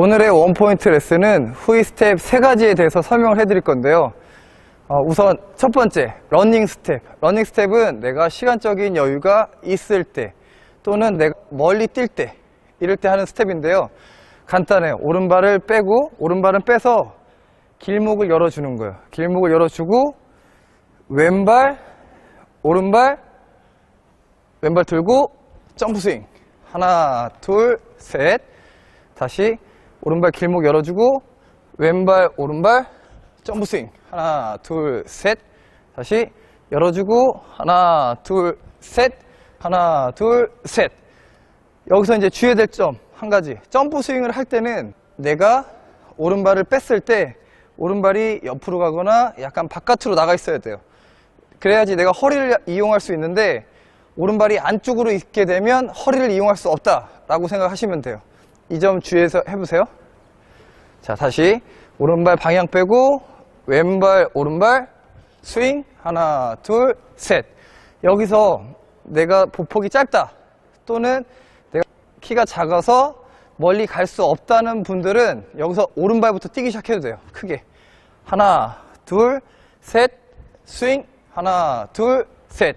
오늘의 원포인트 레슨은 후이 스텝 세 가지에 대해서 설명을 해드릴 건데요. 어, 우선 첫 번째, 러닝 스텝. 러닝 스텝은 내가 시간적인 여유가 있을 때 또는 내가 멀리 뛸 때, 이럴 때 하는 스텝인데요. 간단해요. 오른발을 빼고, 오른발은 빼서 길목을 열어주는 거예요. 길목을 열어주고, 왼발, 오른발, 왼발 들고, 점프 스윙. 하나, 둘, 셋. 다시 오른발 길목 열어주고 왼발 오른발 점프 스윙. 하나 둘 셋. 다시 열어주고 하나 둘 셋. 하나 둘 셋. 여기서 이제 주의해야 될점 한 가지. 점프 스윙을 할 때는 내가 오른발을 뺐을 때 오른발이 옆으로 가거나 약간 바깥으로 나가 있어야 돼요. 그래야지 내가 허리를 이용할 수 있는데 오른발이 안쪽으로 있게 되면 허리를 이용할 수 없다라고 생각하시면 돼요. 이 점 주의해서 해보세요. 자, 다시 오른발 방향 빼고 왼발 오른발 스윙 하나 둘 셋. 여기서 내가 보폭이 짧다 또는 내가 키가 작아서 멀리 갈 수 없다는 분들은 여기서 오른발부터 뛰기 시작해도 돼요. 크게 하나 둘 셋 스윙 하나 둘 셋.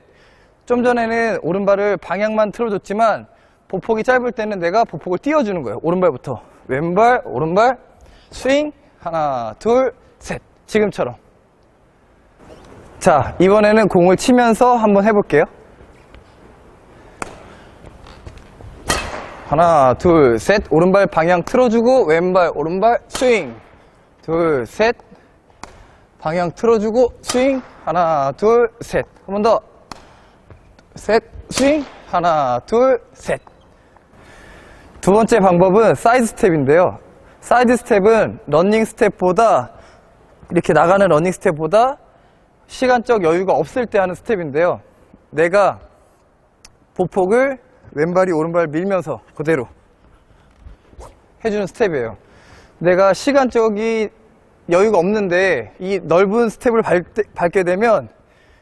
좀 전에는 오른발을 방향만 틀어줬지만 보폭이 짧을 때는 내가 보폭을 띄워주는 거예요. 오른발부터. 왼발, 오른발, 스윙, 하나, 둘, 셋. 지금처럼. 자, 이번에는 공을 치면서 한번 해볼게요. 하나, 둘, 셋. 오른발 방향 틀어주고, 왼발, 오른발, 스윙. 둘, 셋. 방향 틀어주고, 스윙. 하나, 둘, 셋. 한 번 더. 셋, 스윙. 하나, 둘, 셋. 두 번째 방법은 사이드 스텝인데요. 사이드 스텝은 러닝 스텝보다 이렇게 나가는 러닝 스텝보다 시간적 여유가 없을 때 하는 스텝인데요. 내가 보폭을 왼발이 오른발 밀면서 그대로 해주는 스텝이에요. 내가 시간적인 여유가 없는데 이 넓은 스텝을 밟, 밟게 되면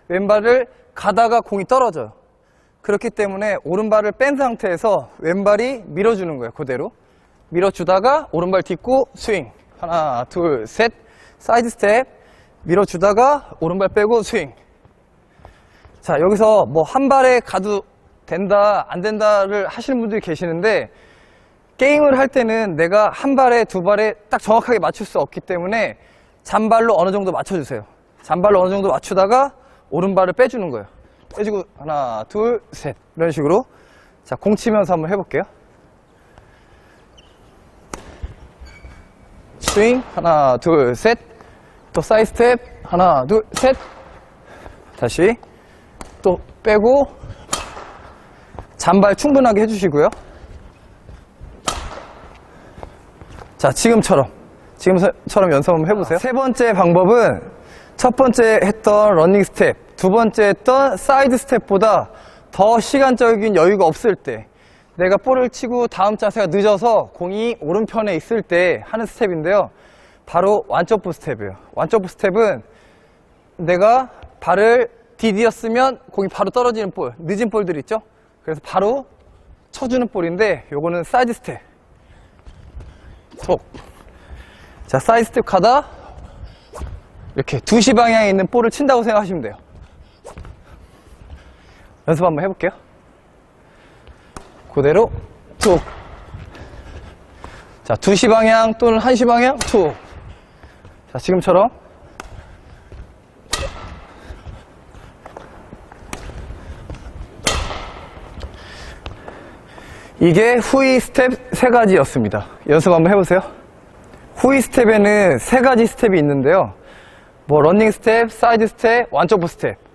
왼발을 가다가 공이 떨어져요. 그렇기 때문에 오른발을 뺀 상태에서 왼발이 밀어주는 거예요. 그대로. 밀어주다가 오른발 딛고 스윙. 하나, 둘, 셋. 사이드 스텝. 밀어주다가 오른발 빼고 스윙. 자, 여기서 뭐 한 발에 가도 된다, 안 된다를 하시는 분들이 계시는데 게임을 할 때는 내가 한 발에 두 발에 딱 정확하게 맞출 수 없기 때문에 잔발로 어느 정도 맞춰주세요. 잔발로 어느 정도 맞추다가 오른발을 빼주는 거예요. 빼주고 하나, 둘, 셋 이런 식으로 자, 공 치면서 한번 해볼게요. 스윙 하나, 둘, 셋. 또 사이드 스텝 하나, 둘, 셋. 다시 또 빼고 잔발 충분하게 해주시고요. 자, 지금처럼. 지금처럼 연습 한번 해보세요. 세 번째 방법은 첫 번째 했던 러닝 스텝, 두 번째 했던 사이드 스텝보다 더 시간적인 여유가 없을 때, 내가 볼을 치고 다음 자세가 늦어서 공이 오른편에 있을 때 하는 스텝인데요. 바로 완점프 스텝이에요. 완점프 스텝은 내가 발을 디디었으면 공이 바로 떨어지는 볼, 늦은 볼들 있죠? 그래서 바로 쳐주는 볼인데, 요거는 사이드 스텝. 속. 자, 사이드 스텝 가다 이렇게 2시 방향에 있는 볼을 친다고 생각하시면 돼요. 연습 한번 해볼게요. 그대로 툭. 자, 2시 방향 또는 1시 방향 툭. 자, 지금처럼 이게 후이 스텝 세 가지였습니다. 연습 한번 해보세요. 후이 스텝에는 세 가지 스텝이 있는데요. 뭐 러닝 스텝, 사이드 스텝, 완점프 스텝.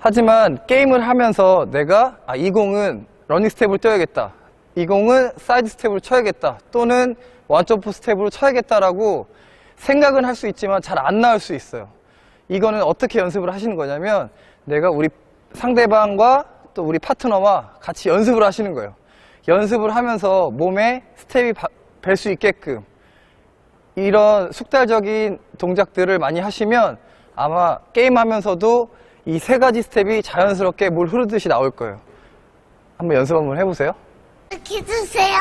하지만 게임을 하면서 내가 아, 이 공은 러닝 스텝으로 뛰어야겠다. 이 공은 사이드 스텝으로 쳐야겠다. 또는 완점프 스텝으로 쳐야겠다라고 생각은 할 수 있지만 잘 안 나올 수 있어요. 이거는 어떻게 연습을 하시는 거냐면 내가 우리 상대방과 또 우리 파트너와 같이 연습을 하시는 거예요. 연습을 하면서 몸에 스텝이 뵐 수 있게끔 이런 숙달적인 동작들을 많이 하시면 아마 게임하면서도 이 세 가지 스텝이 자연스럽게 물 흐르듯이 나올 거예요. 한번 연습 한번 해보세요. 이렇게 주세요.